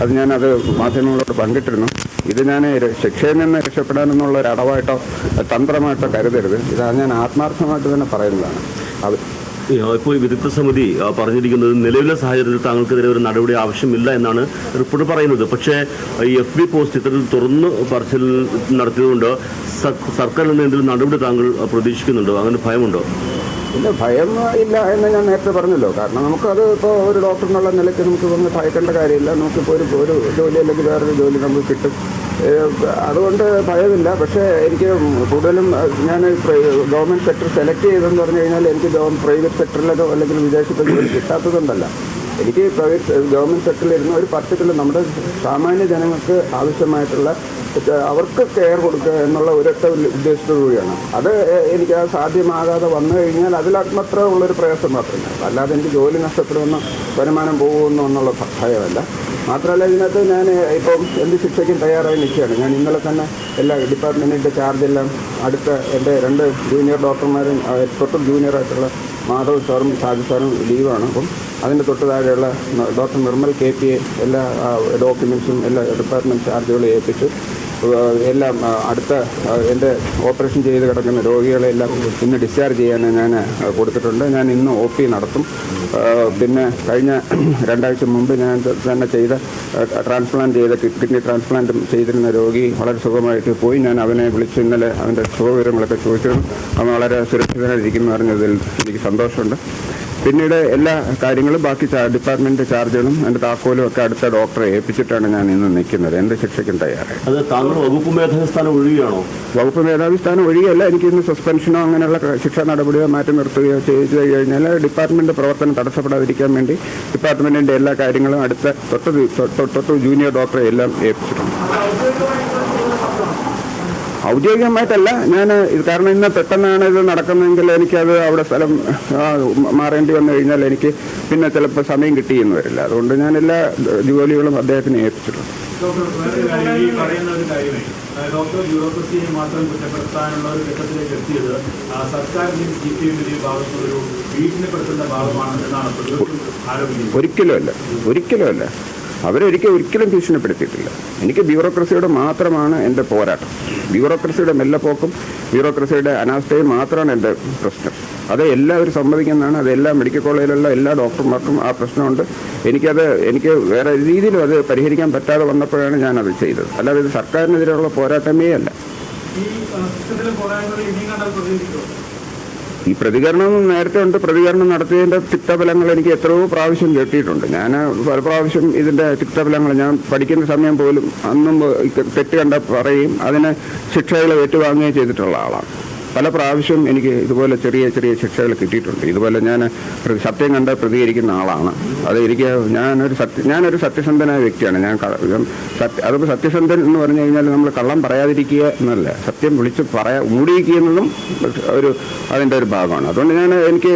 അത് ഞാനത് മാധ്യമങ്ങളോട് പങ്കിട്ടിരുന്നു. ഇത് ഞാൻ ശിക്ഷയിൽ നിന്ന് രക്ഷപ്പെടാനെന്നുള്ള ഒരു അടവായിട്ടോ തന്ത്രമായിട്ടോ കരുതരുത്. ഇത് ഞാൻ ആത്മാർത്ഥമായിട്ട് തന്നെ പറയുന്നതാണ്. അത് ഇപ്പോൾ വിദഗ്ധ സമിതി പറഞ്ഞിരിക്കുന്നത് നിലവിലെ സാഹചര്യത്തിൽ താങ്കൾക്കെതിരെ ഒരു നടപടി ആവശ്യമില്ല എന്നാണ് റിപ്പോർട്ട് പറയുന്നത്. പക്ഷേ ഈ എഫ് ബി പോസ്റ്റ് ഇത്തരത്തിൽ തുറന്ന് പറച്ചിൽ നടത്തിയതുകൊണ്ട് സർ- സർക്കാരിൽ നിന്ന് എന്തെങ്കിലും നടപടി താങ്കൾ പ്രതീക്ഷിക്കുന്നുണ്ടോ? അങ്ങനെ ഭയമുണ്ടോ? ഇല്ല ഭയം ഇല്ല എന്ന് ഞാൻ നേരത്തെ പറഞ്ഞല്ലോ. കാരണം നമുക്കത് ഇപ്പോൾ ഒരു ഡോക്ടർ എന്നുള്ള നിലയ്ക്ക് നമുക്ക് വന്ന് ഭയക്കേണ്ട കാര്യമില്ല. നമുക്കിപ്പോൾ ഒരു ഒരു ജോലി അല്ലെങ്കിൽ വേറൊരു ജോലി നമുക്ക് കിട്ടും. അതുകൊണ്ട് ഭയമില്ല. പക്ഷേ എനിക്ക് കൂടുതലും ഞാൻ ഗവൺമെന്റ് സെക്ടർ സെലക്ട് ചെയ്തതെന്ന് പറഞ്ഞു കഴിഞ്ഞാൽ എനിക്ക് പ്രൈവറ്റ് സെക്ടറിലോ അല്ലെങ്കിൽ വിദേശത്ത് ജോലി കിട്ടാത്തതുകൊണ്ടല്ല. എനിക്ക് പ്രൈവറ്റ് ഗവൺമെന്റ് സെക്ടറിൽ ഇരുന്ന ഒരു പർട്ടിക്കുലർ നമ്മുടെ സാമാന്യ ജനങ്ങൾക്ക് ആവശ്യമായിട്ടുള്ള അവർക്ക് കെയർ കൊടുക്കുക എന്നുള്ള ഒരൊറ്റ ഉദ്ദേശത്തോടുകൂടിയാണ് അത് എനിക്ക് അത് സാധ്യമാകാതെ വന്നു കഴിഞ്ഞാൽ അതിൽ അത്മത്ര ഉള്ളൊരു പ്രയാസം മാത്രമേ. അല്ലാതെ എനിക്ക് ജോലി നഷ്ടപ്പെടുമെന്നോ വരുമാനം പോകുമെന്നോ എന്നുള്ള ഭയമല്ല. മാത്രമല്ല ഇതിനകത്ത് ഞാൻ ഇപ്പം എന്ത് ശിക്ഷയ്ക്കും തയ്യാറായി നിൽക്കുകയാണ്. ഞാൻ ഇന്നലെ തന്നെ എല്ലാ ഡിപ്പാർട്ട്മെന്റിന്റെ ചാർജെല്ലാം അടുത്ത എന്റെ രണ്ട് ജൂനിയർ ഡോക്ടർമാരും തൊട്ട് ജൂനിയറായിട്ടുള്ള മാധവ് സാറും ഷാജി സാറും ലീവാണ്. അപ്പം അതിന്റെ തൊട്ട് താഴെയുള്ള ഡോക്ടർ നിർമ്മൽ കെ പി എല്ലാ ഡോക്യുമെൻസും എല്ലാ ഡിപ്പാർട്ട്മെന്റ് ചാർജുകളും ഏൽപ്പിച്ചു എല്ലാം അടുത്ത എന്റെ ഓപ്പറേഷൻ ചെയ്ത് കിടക്കുന്ന രോഗികളെല്ലാം ഇന്ന് ഡിസ്ചാർജ് ചെയ്യാൻ ഞാൻ കൊടുത്തിട്ടുണ്ട്. ഞാൻ ഇന്ന് ഒ പി നടത്തും. പിന്നെ കഴിഞ്ഞ രണ്ടാഴ്ച മുമ്പ് ഞാൻ തന്നെ ചെയ്ത ട്രാൻസ്പ്ലാന്റ് ചെയ്ത കിഡ്നി ട്രാൻസ്പ്ലാന്റ് ചെയ്തിരുന്ന രോഗി വളരെ സുഖമായിട്ട് പോയി. ഞാൻ അവനെ വിളിച്ച് ഇന്നലെ അവന്റെ സുഖവിവരങ്ങളൊക്കെ ചോദിച്ചു അവൻ വളരെ സുരക്ഷിതനായിരിക്കുന്നു പറഞ്ഞതിൽ എനിക്ക് സന്തോഷമുണ്ട്. പിന്നീട് എല്ലാ കാര്യങ്ങളും ബാക്കി ഡിപ്പാർട്ട്മെന്റ് ചാർജുകളും എന്റെ താക്കോലും ഒക്കെ അടുത്ത ഡോക്ടറെ ഏൽപ്പിച്ചിട്ടാണ് ഞാൻ ഇന്ന് നിൽക്കുന്നത്. എന്റെ ശിക്ഷയ്ക്കും തയ്യാറായി അത് താങ്കൾ വകുപ്പ് മേധാവി സ്ഥാനം ഒഴിയുകയാണോ? വകുപ്പ് മേധാവി സ്ഥാനം ഒഴികെയല്ല എനിക്ക് ഇന്ന് സസ്പെൻഷനോ അങ്ങനെയുള്ള ശിക്ഷാ നടപടിയോ മാറ്റി നിർത്തുകയോ ചെയ്തു കഴിഞ്ഞാൽ ഡിപ്പാർട്ട്മെന്റ് പ്രവർത്തനം തടസ്സപ്പെടാതിരിക്കാൻ വേണ്ടി ഡിപ്പാർട്ട്മെന്റിന്റെ എല്ലാ കാര്യങ്ങളും അടുത്ത തൊട്ട് തൊട്ട് ജൂനിയർ ഡോക്ടറെ എല്ലാം ഏൽപ്പിച്ചിട്ടുണ്ട്. ഔദ്യോഗികമായിട്ടല്ല. ഞാൻ കാരണം ഇന്ന് പെട്ടെന്നാണ് ഇത് നടക്കുന്നതെങ്കിൽ എനിക്കത് അവിടെ സ്ഥലം മാറേണ്ടി വന്നു കഴിഞ്ഞാൽ എനിക്ക് പിന്നെ ചിലപ്പോൾ സമയം കിട്ടിയെന്ന് വരില്ല. അതുകൊണ്ട് ഞാൻ എല്ലാ ജോലികളും അദ്ദേഹത്തിന് ഏൽപ്പിച്ചിട്ടുണ്ട് ഡോക്ടർ അല്ല അല്ല ബ്യൂറോക്രസിയെ മാത്രം കുറ്റപ്പെടുത്താനുള്ള ഒരു ഘട്ടത്തിലേക്ക് എത്തിയത് ആ, സർക്കാരിന്റെയും സി പി എമ്മിന്റെയും ഭാഗത്തുള്ളൊരു ഭീഷണിപ്പെടുത്തുന്ന ഭാഗമാണ് എന്നാണ് പ്രതിപക്ഷം ആരോപിക്കുന്നത്. ഒരിക്കലുമല്ല ഒരിക്കലുമല്ല അവരൊരിക്കലും ഒരിക്കലും ഭീഷണിപ്പെടുത്തിയിട്ടില്ല. എനിക്ക് ബ്യൂറോക്രസിയുടെ മാത്രമാണ് എന്റെ പോരാട്ടം. ബ്യൂറോക്രസിയുടെ മെല്ലപ്പോക്കും ബ്യൂറോക്രസിയുടെ അനാസ്ഥയും മാത്രമാണ് എന്റെ പ്രശ്നം. അത് എല്ലാവരും സമ്മതിക്കുന്നതാണ് അത് എല്ലാ മെഡിക്കൽ കോളേജിലുള്ള എല്ലാ ഡോക്ടർമാർക്കും ആ പ്രശ്നമുണ്ട്. എനിക്കത് എനിക്ക് വേറെ രീതിയിലും അത് പരിഹരിക്കാൻ പറ്റാതെ വന്നപ്പോഴാണ് ഞാനത് ചെയ്തത്. അല്ലാതെ ഇത് സർക്കാരിനെതിരെയുള്ള പോരാട്ടമേ അല്ല. ഈ പ്രതികരണം നേരത്തെ ഉണ്ട്. പ്രതികരണം നടത്തിയതിന്റെ തിക്തഫലങ്ങൾ എനിക്ക് എത്രയോ പ്രാവശ്യം കിട്ടിയിട്ടുണ്ട് ഞാൻ പല പ്രാവശ്യം ഇതിന്റെ തിക്തഫലങ്ങൾ ഞാൻ പഠിക്കുന്ന സമയം പോലും അന്നും തെറ്റ് കണ്ട പറയും. അതിനെ ശിക്ഷകൾ ഏറ്റുവാങ്ങുകയും ചെയ്തിട്ടുള്ള ആളാണ്. പല പ്രാവശ്യം എനിക്ക് ഇതുപോലെ ചെറിയ ചെറിയ ശിക്ഷകൾ കിട്ടിയിട്ടുണ്ട്. ഇതുപോലെ ഞാൻ സത്യം കണ്ട് പ്രതികരിക്കുന്ന ആളാണ്. അത് എനിക്ക് ഞാനൊരു സത്യ ഞാനൊരു സത്യസന്ധനായ വ്യക്തിയാണ്. ഞാൻ സത്യ അതിപ്പോൾ സത്യസന്ധൻ എന്ന് പറഞ്ഞു കഴിഞ്ഞാൽ നമ്മൾ കള്ളം പറയാതിരിക്കുക എന്നല്ല. സത്യം വിളിച്ച് പറയാ മൂടിയിരിക്കുന്നതും ഒരു അതിന്റെ ഒരു ഭാഗമാണ്. അതുകൊണ്ട് ഞാൻ എനിക്ക്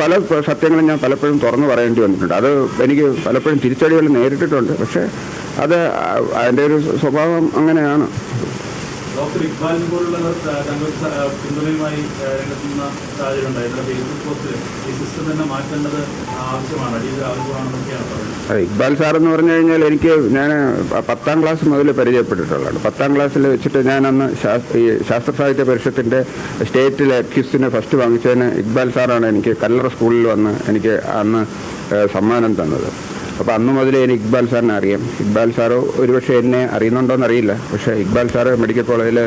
പല സത്യങ്ങളും ഞാൻ പലപ്പോഴും തുറന്നു പറയേണ്ടി വന്നിട്ടുണ്ട്. അത് എനിക്ക് പലപ്പോഴും തിരിച്ചടികൾ നേരിട്ടിട്ടുണ്ട്. പക്ഷേ അത് അതിന്റെ ഒരു സ്വഭാവം അങ്ങനെയാണ്. ഡോക്ടർ ഇക്ബാലിനെ പോലുള്ളവർ ആ, തങ്ങൾ സ- ആ, പിന്തുണയുമായി ആ, രംഗത്തുനിന്ന സാഹചര്യം ഉണ്ടായിരുന്നു. ഫേസ്ബുക്ക് പോസ്റ്റിൽ ഈ സിസ്റ്റം തന്നെ മാറ്റേണ്ടത് ആവശ്യമാണ്. അടിയന്തര ആവശ്യമാണെന്നൊക്കെയാണ് പറയുന്നത്. ഇക്ബാൽ സാർ എന്ന് പറഞ്ഞു കഴിഞ്ഞാൽ എനിക്ക് ഞാൻ പത്താം ക്ലാസ് മുതൽ പരിചയപ്പെട്ടിട്ടുള്ളതാണ്. പത്താം ക്ലാസ്സിൽ വെച്ചിട്ട് ഞാൻ അന്ന് ഈ ശാസ്ത്ര സാഹിത്യ പരിഷത്തിന്റെ സ്റ്റേറ്റിലെ ക്വിസിന് ഫസ്റ്റ് വാങ്ങിച്ചതിന് ഇക്ബാൽ സാറാണ് എനിക്ക് കല്ലറ സ്കൂളിൽ വന്ന് എനിക്ക് അന്ന് സമ്മാനം തന്നത്. അപ്പോൾ അന്ന് മുതൽ എനിക്ക് ഇക്ബാൽ സാറിനെ അറിയാം. ഇക്ബാൽ സാറ് ഒരുപക്ഷെ എന്നെ അറിയുന്നുണ്ടോയെന്ന് എന്നറിയില്ല പക്ഷേ ഇക്ബാൽ സാറ് മെഡിക്കൽ കോളേജിലെ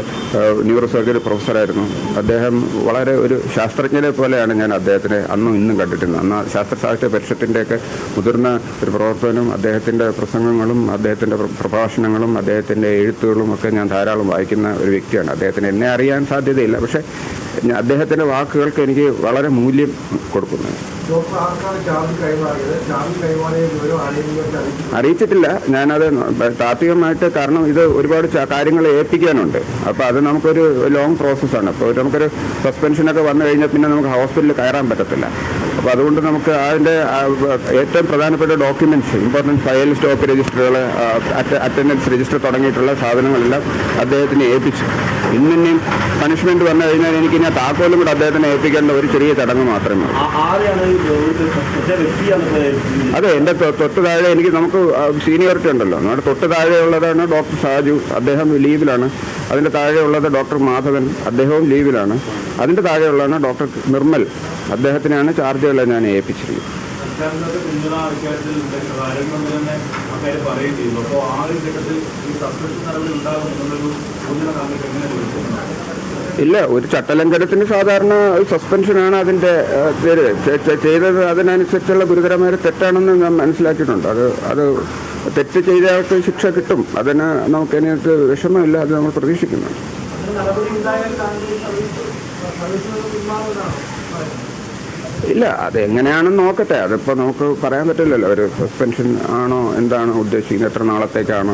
ന്യൂറോ സർജറി പ്രൊഫസറായിരുന്നു. അദ്ദേഹം വളരെ ഒരു ശാസ്ത്രജ്ഞനെ പോലെയാണ് ഞാൻ അദ്ദേഹത്തിനെ അന്നും ഇന്നും കണ്ടിട്ടുള്ളത്. അന്ന് ശാസ്ത്ര സാഹിത്യ പരിഷത്തിന്റെയൊക്കെ മുതിർന്ന ഒരു പ്രവർത്തനം അദ്ദേഹത്തിന്റെ പ്രസംഗങ്ങളും അദ്ദേഹത്തിന്റെ പ്രഭാഷണങ്ങളും അദ്ദേഹത്തിന്റെ എഴുത്തുകളും ഒക്കെ ഞാൻ ധാരാളം വായിക്കുന്ന ഒരു വ്യക്തിയാണ്. അദ്ദേഹത്തിന് എന്നെ അറിയാൻ സാധ്യതയില്ല. പക്ഷേ അദ്ദേഹത്തിന്റെ വാക്കുകൾക്ക് എനിക്ക് വളരെ മൂല്യം കൊടുക്കുന്നു. ഡോക്ടർ ആർക്കാണ് ചാർജ് കൈമാറിയത്? ചാർജ് കൈമാറിയ വിവരം ആരെങ്കിലും അറിയിച്ചു അറിയിച്ചിട്ടില്ല. ഞാനത് താത്വികമായിട്ട് കാരണം ഇത് ഒരുപാട് കാര്യങ്ങൾ ഏൽപ്പിക്കാനുണ്ട്. അപ്പോൾ അത് നമുക്കൊരു ലോങ് പ്രോസസ്സാണ് അപ്പോൾ നമുക്കൊരു സസ്പെൻഷനൊക്കെ വന്നു കഴിഞ്ഞാൽ പിന്നെ നമുക്ക് ഹോസ്പിറ്റലിൽ കയറാൻ പറ്റത്തില്ല. അപ്പോൾ അതുകൊണ്ട് നമുക്ക് അതിന്റെ ഏറ്റവും പ്രധാനപ്പെട്ട ഡോക്യുമെന്റ്സ് ഇമ്പോർട്ടന്റ് ഫയൽ സ്റ്റോക്ക് രജിസ്റ്ററുകൾ അറ്റൻഡൻസ് രജിസ്റ്റർ തുടങ്ങിയിട്ടുള്ള സാധനങ്ങളെല്ലാം അദ്ദേഹത്തിന് ഏൽപ്പിച്ചു. ഇന്നിനി പണിഷ്മെന്റ് വന്നു കഴിഞ്ഞാൽ എനിക്ക് ഇനി താക്കോലും കൂടെ അദ്ദേഹത്തിനെ ഏൽപ്പിക്കേണ്ട ഒരു ചെറിയ ചടങ്ങ് മാത്രമേ അതെ എന്റെ തൊട്ട് താഴെ എനിക്ക് നമുക്ക് സീനിയോറിറ്റി ഉണ്ടല്ലോ. നമ്മുടെ തൊട്ട് താഴെയുള്ളതാണ് ഡോക്ടർ സാജു. അദ്ദേഹം ലീവിലാണ്. അതിന്റെ താഴെയുള്ളത് ഡോക്ടർ മാധവൻ. അദ്ദേഹവും ലീവിലാണ്. അതിന്റെ താഴെയുള്ളതാണ് ഡോക്ടർ നിർമ്മൽ. അദ്ദേഹത്തിനാണ് ചാർജുകളെ ഞാൻ ഏൽപ്പിച്ചിരിക്കുന്നത്. സർക്കാരിനൊക്കെ പിന്തുണ ഇക്കാര്യത്തിൽ ആരോഗ്യമന്ത്രി തന്നെ ആൾക്കാർ പറയുകയും ചെയ്തു. അപ്പോൾ ആ ഒരു ഘട്ടത്തിൽ ഈ സസ്പെൻഷൻ നടപടി ഉണ്ടാകും എന്നുള്ളൊരു സൂചന താങ്കൾക്ക് എങ്ങനെ ഇല്ല ഒരു ചട്ടലംഘനത്തിന് സാധാരണ സസ്പെൻഷനാണ് അതിന്റെ ചെയ്തത് അതിനനുസരിച്ചുള്ള ഗുരുതരമായ തെറ്റാണെന്ന് ഞാൻ മനസ്സിലാക്കിയിട്ടുണ്ട്. അത് അത് തെറ്റ് ചെയ്ത ആൾക്ക് ശിക്ഷ കിട്ടും. അതിന് നമുക്ക് അതിനകത്ത് വിഷമമില്ല അത് നമ്മൾ പ്രതീക്ഷിക്കുന്നുണ്ട് ഇല്ല അത് എങ്ങനെയാണെന്ന് നോക്കട്ടെ. അതിപ്പോൾ നമുക്ക് പറയാൻ പറ്റില്ലല്ലോ. ഒരു സസ്പെൻഷൻ ആണോ എന്താണ് ഉദ്ദേശിക്കുന്നത്? എത്ര നാളത്തേക്കാണ്?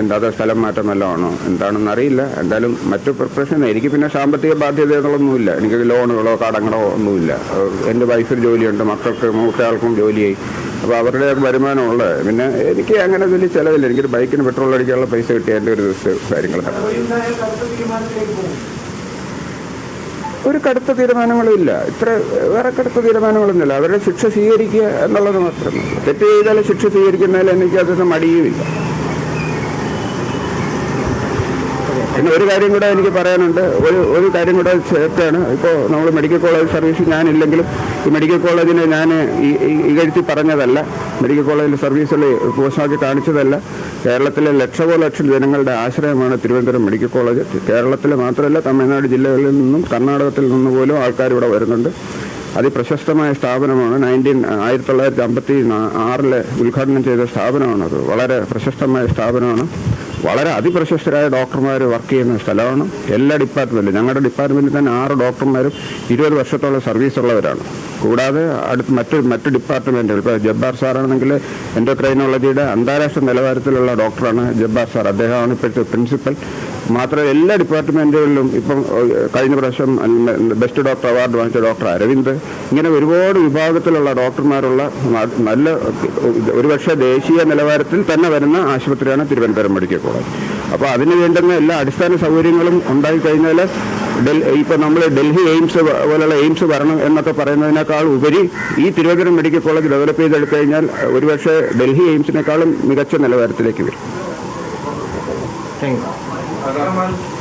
എന്താ സ്ഥലം മാറ്റം വല്ലതും ആണോ എന്താണെന്ന് അറിയില്ല. എന്തായാലും മറ്റു പ്രിപ്പറേഷൻ എനിക്ക് പിന്നെ സാമ്പത്തിക ബാധ്യതകളൊന്നുമില്ല എനിക്ക് ലോണുകളോ കടങ്ങളോ ഒന്നുമില്ല. എന്റെ വൈഫിന് ജോലിയുണ്ട്. മക്കൾക്ക് മൂത്തയാൾക്കും ജോലിയായി. അപ്പോൾ അവരുടെ വരുമാനമുള്ളത് പിന്നെ എനിക്ക് അങ്ങനെ വലിയ ചിലവില്ല. എനിക്കൊരു ബൈക്കിന് പെട്രോൾ അടിക്കാനുള്ള പൈസ കിട്ടിയ എന്റെ ഒരു ദിവസം കാര്യങ്ങൾ നടപടി ഉണ്ടായാൽ കടുത്ത തീരുമാനത്തിലേക്ക് പോകും ഒരു കടുത്ത തീരുമാനങ്ങളും ഇല്ല. ഇത്ര വേറെ കടുത്ത തീരുമാനങ്ങളൊന്നുമില്ല അവരുടെ ശിക്ഷ സ്വീകരിക്കുക എന്നുള്ളത് മാത്രമേ തെറ്റ് ചെയ്താൽ ശിക്ഷ സ്വീകരിക്കുന്നതിൽ എനിക്ക് അതൊന്നും മടിയുമില്ല. പിന്നെ ഒരു കാര്യം കൂടെ എനിക്ക് പറയാനുണ്ട്. ഒരു ഒരു കാര്യം കൂടെ ചേർത്താണ്. ഇപ്പോൾ നമ്മൾ മെഡിക്കൽ കോളേജ് സർവീസ് ഞാനില്ലെങ്കിലും ഈ മെഡിക്കൽ കോളേജിനെ ഞാൻ ഇകഴ്ത്തി പറഞ്ഞതല്ല. മെഡിക്കൽ കോളേജിൽ സർവീസിൽ പോസ്റ്റാക്കി കാണിച്ചതല്ല. കേരളത്തിലെ ലക്ഷകോ ലക്ഷം ജനങ്ങളുടെ ആശ്രയമാണ് തിരുവനന്തപുരം മെഡിക്കൽ കോളേജ് കേരളത്തിൽ മാത്രമല്ല തമിഴ്നാട് ജില്ലകളിൽ നിന്നും കർണാടകത്തിൽ നിന്ന് പോലും ആൾക്കാർ ഇവിടെ വരുന്നുണ്ട്. അതിപ്രശസ്തമായ സ്ഥാപനമാണ് നയന്റീൻ ആയിരത്തി തൊള്ളായിരത്തി അമ്പത്തി ആറിലെ ഉദ്ഘാടനം ചെയ്ത സ്ഥാപനമാണത്. വളരെ പ്രശസ്തമായ സ്ഥാപനമാണ്. വളരെ അതിപ്രശസ്തരായ ഡോക്ടർമാർ വർക്ക് ചെയ്യുന്ന സ്ഥലമാണ് എല്ലാ ഡിപ്പാർട്ട്മെന്റിലും ഞങ്ങളുടെ ഡിപ്പാർട്ട്മെന്റിൽ തന്നെ ആറ് ഡോക്ടർമാരും ഇരുപത് വർഷത്തോളം സർവീസ് ഉള്ളവരാണ്. കൂടാതെ അടുത്ത് മറ്റ് മറ്റ് ഡിപ്പാർട്ട്മെന്റുകൾ ഇപ്പോൾ ജബ്ബാർ സാറാണെങ്കിൽ എൻഡോക്രൈനോളജിയുടെ അന്താരാഷ്ട്ര നിലവാരത്തിലുള്ള ഡോക്ടറാണ് ജബ്ബാർ സാർ. അദ്ദേഹമാണ് ഇപ്പോഴത്തെ പ്രിൻസിപ്പൽ. മാത്രമല്ല എല്ലാ ഡിപ്പാർട്ട്മെന്റുകളിലും ഇപ്പം കഴിഞ്ഞ പ്രാവശ്യം ബെസ്റ്റ് ഡോക്ടർ അവാർഡ് വാങ്ങിച്ച ഡോക്ടർ അരവിന്ദ്. ഇങ്ങനെ ഒരുപാട് വിഭാഗത്തിലുള്ള ഡോക്ടർമാരുള്ള നല്ല ഒരുപക്ഷെ ദേശീയ നിലവാരത്തിൽ തന്നെ വരുന്ന ആശുപത്രിയാണ് തിരുവനന്തപുരം മെഡിക്കൽ കോളേജ് അപ്പോൾ അതിന് വേണ്ടുന്ന എല്ലാ അടിസ്ഥാന സൗകര്യങ്ങളും ഉണ്ടായി കഴിഞ്ഞാൽ ഡൽ ഇപ്പോൾ നമ്മൾ ഡൽഹി എയിംസ് പോലുള്ള എയിംസ് വരണം എന്നൊക്കെ പറയുന്നതിനേക്കാൾ ഉപരി ഈ തിരുവനന്തപുരം മെഡിക്കൽ കോളേജ് ഡെവലപ്പ് ചെയ്തെടുത്തു കഴിഞ്ഞാൽ ഒരുപക്ഷെ ഡൽഹി എയിംസിനേക്കാളും മികച്ച നിലവാരത്തിലേക്ക് വരും. Thank you